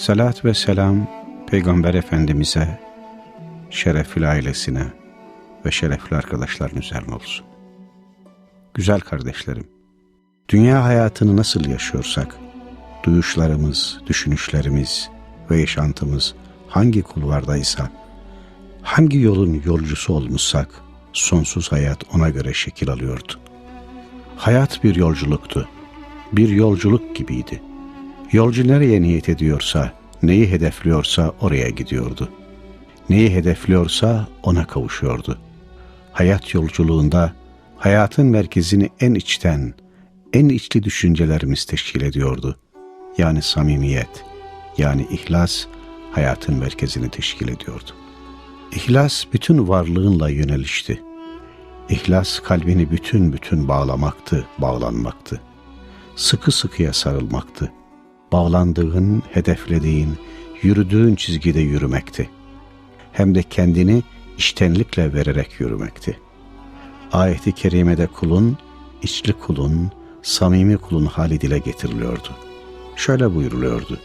Salat ve selam Peygamber Efendimiz'e, şerefli ailesine ve şerefli arkadaşların üzerine olsun. Güzel kardeşlerim, dünya hayatını nasıl yaşıyorsak, duyuşlarımız, düşünüşlerimiz ve yaşantımız hangi kulvardaysa, hangi yolun yolcusu olmuşsak, sonsuz hayat ona göre şekil alıyordu. Hayat bir yolculuktu. Bir yolculuk gibiydi. Yolcu nereye niyet ediyorsa, neyi hedefliyorsa oraya gidiyordu. Neyi hedefliyorsa ona kavuşuyordu. Hayat yolculuğunda hayatın merkezini en içten, en içli düşüncelerimiz teşkil ediyordu. Yani samimiyet, yani ihlas hayatın merkezini teşkil ediyordu. İhlas bütün varlığınla yönelişti. İhlas kalbini bütün bütün bağlamaktı, bağlanmaktı. Sıkı sıkıya sarılmaktı. Bağlandığın, hedeflediğin, yürüdüğün çizgide yürümekti. Hem de kendini iştenlikle vererek yürümekti. Ayeti kerimede kulun, içli kulun, samimi kulun hali dile getiriliyordu. Şöyle buyuruluyordu.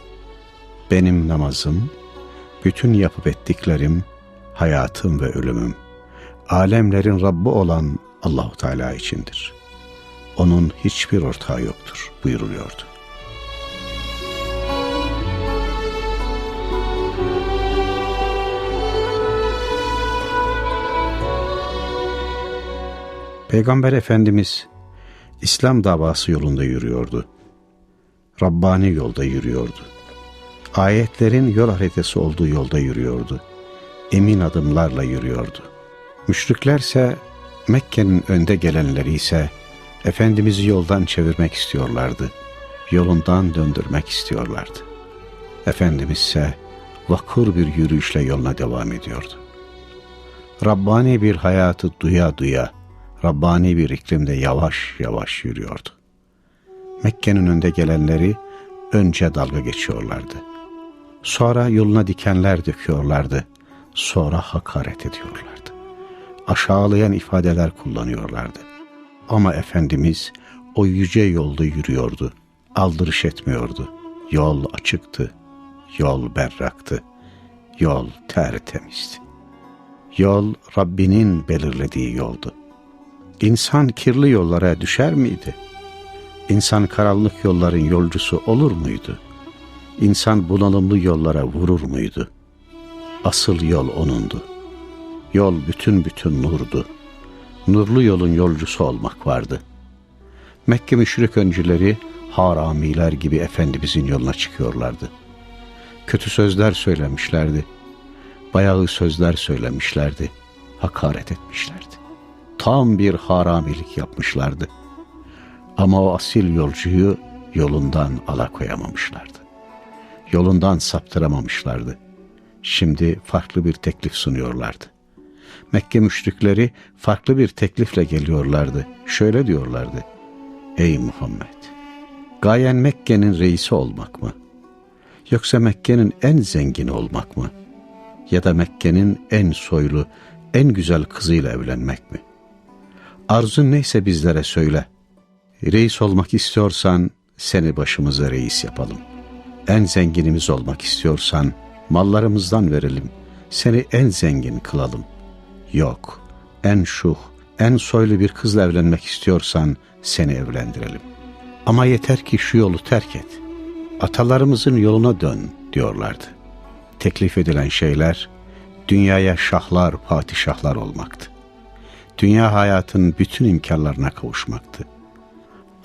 Benim namazım, bütün yapıp ettiklerim, hayatım ve ölümüm, alemlerin Rabbi olan Allahu Teala içindir. Onun hiçbir ortağı yoktur buyuruluyordu. Peygamber Efendimiz İslam davası yolunda yürüyordu. Rabbani yolda yürüyordu. Ayetlerin yol haritası olduğu yolda yürüyordu. Emin adımlarla yürüyordu. Müşriklerse Mekke'nin önde gelenleri ise Efendimiz'i yoldan çevirmek istiyorlardı. Yolundan döndürmek istiyorlardı. Efendimiz ise vakur bir yürüyüşle yoluna devam ediyordu. Rabbani bir hayatı duya duya, Rabbani bir iklimde yavaş yavaş yürüyordu. Mekke'nin önde gelenleri önce dalga geçiyorlardı. Sonra yoluna dikenler döküyorlardı. Sonra hakaret ediyorlardı. Aşağılayan ifadeler kullanıyorlardı. Ama Efendimiz o yüce yolda yürüyordu. Aldırış etmiyordu. Yol açıktı. Yol berraktı. Yol tertemizdi. Yol Rabbinin belirlediği yoldu. İnsan kirli yollara düşer miydi? İnsan karanlık yolların yolcusu olur muydu? İnsan bunalımlı yollara vurur muydu? Asıl yol O'nundu. Yol bütün bütün nurdu. Nurlu yolun yolcusu olmak vardı. Mekke müşrik öncüleri haramiler gibi Efendimizin yoluna çıkıyorlardı. Kötü sözler söylemişlerdi. Bayağı sözler söylemişlerdi. Hakaret etmişlerdi tam bir haramilik yapmışlardı. Ama o asil yolcuyu yolundan alakoyamamışlardı. Yolundan saptıramamışlardı. Şimdi farklı bir teklif sunuyorlardı. Mekke müşrikleri farklı bir teklifle geliyorlardı. Şöyle diyorlardı. Ey Muhammed! Gayen Mekke'nin reisi olmak mı? Yoksa Mekke'nin en zengini olmak mı? Ya da Mekke'nin en soylu, en güzel kızıyla evlenmek mi?'' Arzun neyse bizlere söyle. Reis olmak istiyorsan seni başımıza reis yapalım. En zenginimiz olmak istiyorsan mallarımızdan verelim. Seni en zengin kılalım. Yok, en şuh, en soylu bir kızla evlenmek istiyorsan seni evlendirelim. Ama yeter ki şu yolu terk et. Atalarımızın yoluna dön diyorlardı. Teklif edilen şeyler dünyaya şahlar, padişahlar olmaktı dünya hayatının bütün imkanlarına kavuşmaktı.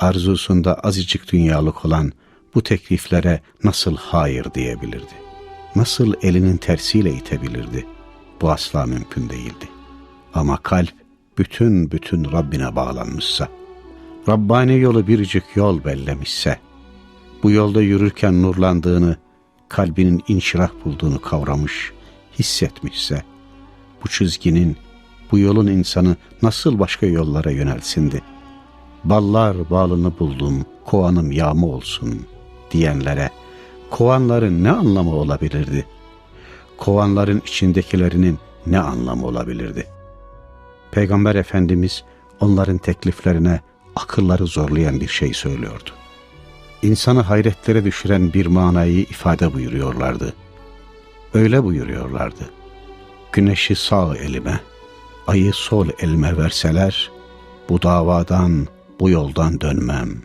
Arzusunda azıcık dünyalık olan bu tekliflere nasıl hayır diyebilirdi? Nasıl elinin tersiyle itebilirdi? Bu asla mümkün değildi. Ama kalp bütün bütün Rabbine bağlanmışsa, Rabbani yolu biricik yol bellemişse, bu yolda yürürken nurlandığını, kalbinin inşirah bulduğunu kavramış, hissetmişse, bu çizginin, bu yolun insanı nasıl başka yollara yönelsindi? Ballar balını buldum, kovanım yağma olsun diyenlere, kovanların ne anlamı olabilirdi? Kovanların içindekilerinin ne anlamı olabilirdi? Peygamber Efendimiz onların tekliflerine akılları zorlayan bir şey söylüyordu. İnsanı hayretlere düşüren bir manayı ifade buyuruyorlardı. Öyle buyuruyorlardı. Güneşi sağ elime, ayı sol elime verseler, bu davadan, bu yoldan dönmem.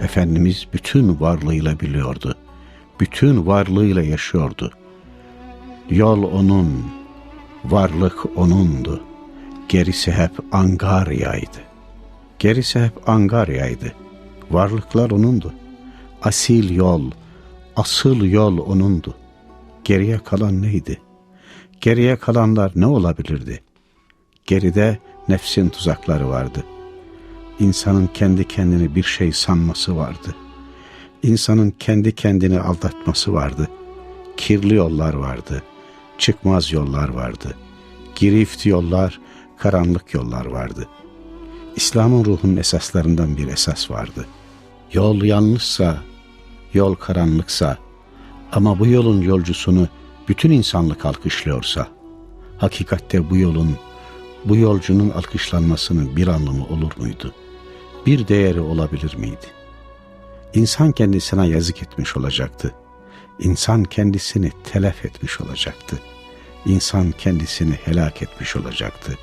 Efendimiz bütün varlığıyla biliyordu. Bütün varlığıyla yaşıyordu. Yol onun, varlık onundu. Gerisi hep Angarya'ydı. Gerisi hep Angarya'ydı. Varlıklar onundu. Asil yol, asıl yol onundu. Geriye kalan neydi? Geriye kalanlar ne olabilirdi? Geride nefsin tuzakları vardı. İnsanın kendi kendini bir şey sanması vardı. İnsanın kendi kendini aldatması vardı. Kirli yollar vardı. Çıkmaz yollar vardı. Girift yollar, karanlık yollar vardı. İslam'ın ruhunun esaslarından bir esas vardı. Yol yanlışsa, yol karanlıksa ama bu yolun yolcusunu bütün insanlık alkışlıyorsa, hakikatte bu yolun, bu yolcunun alkışlanmasının bir anlamı olur muydu? Bir değeri olabilir miydi? İnsan kendisine yazık etmiş olacaktı. İnsan kendisini telef etmiş olacaktı. İnsan kendisini helak etmiş olacaktı.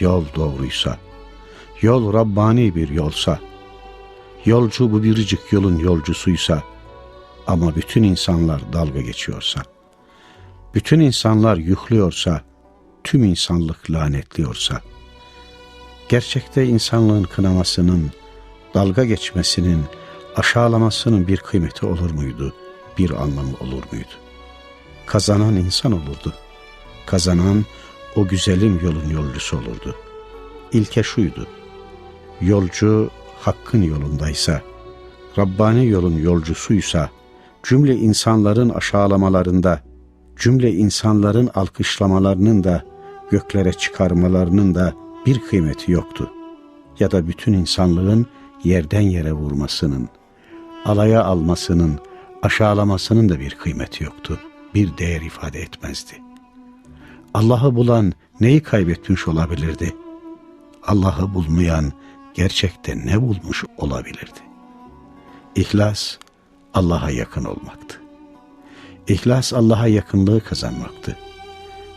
Yol doğruysa, yol Rabbani bir yolsa, yolcu bu biricik yolun yolcusuysa ama bütün insanlar dalga geçiyorsa, bütün insanlar yuhluyorsa, tüm insanlık lanetliyorsa, gerçekte insanlığın kınamasının, dalga geçmesinin, aşağılamasının bir kıymeti olur muydu, bir anlamı olur muydu? Kazanan insan olurdu. Kazanan o güzelim yolun yolcusu olurdu. İlke şuydu, yolcu hakkın yolundaysa, Rabbani yolun yolcusuysa, cümle insanların aşağılamalarında, cümle insanların alkışlamalarının da, göklere çıkarmalarının da bir kıymeti yoktu. Ya da bütün insanlığın yerden yere vurmasının, alaya almasının, aşağılamasının da bir kıymeti yoktu. Bir değer ifade etmezdi. Allah'ı bulan neyi kaybetmiş olabilirdi? Allah'ı bulmayan gerçekte ne bulmuş olabilirdi? İhlas Allah'a yakın olmaktı. İhlas Allah'a yakınlığı kazanmaktı.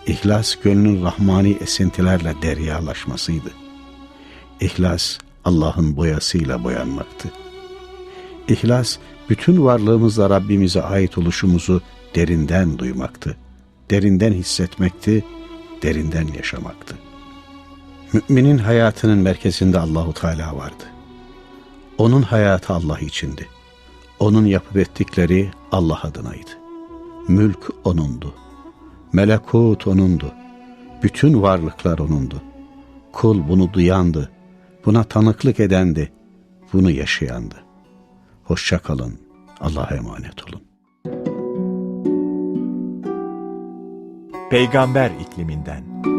İhlas gönlün rahmani esintilerle deryalaşmasıydı. İhlas Allah'ın boyasıyla boyanmaktı. İhlas bütün varlığımızla Rabbimize ait oluşumuzu derinden duymaktı. Derinden hissetmekti, derinden yaşamaktı. Müminin hayatının merkezinde Allahu Teala vardı. Onun hayatı Allah içindi. Onun yapıp ettikleri Allah adınaydı. Mülk O'nundu. Melekut O'nundu. Bütün varlıklar O'nundu. Kul bunu duyandı. Buna tanıklık edendi. Bunu yaşayandı. Hoşça kalın. Allah'a emanet olun. Peygamber ikliminden.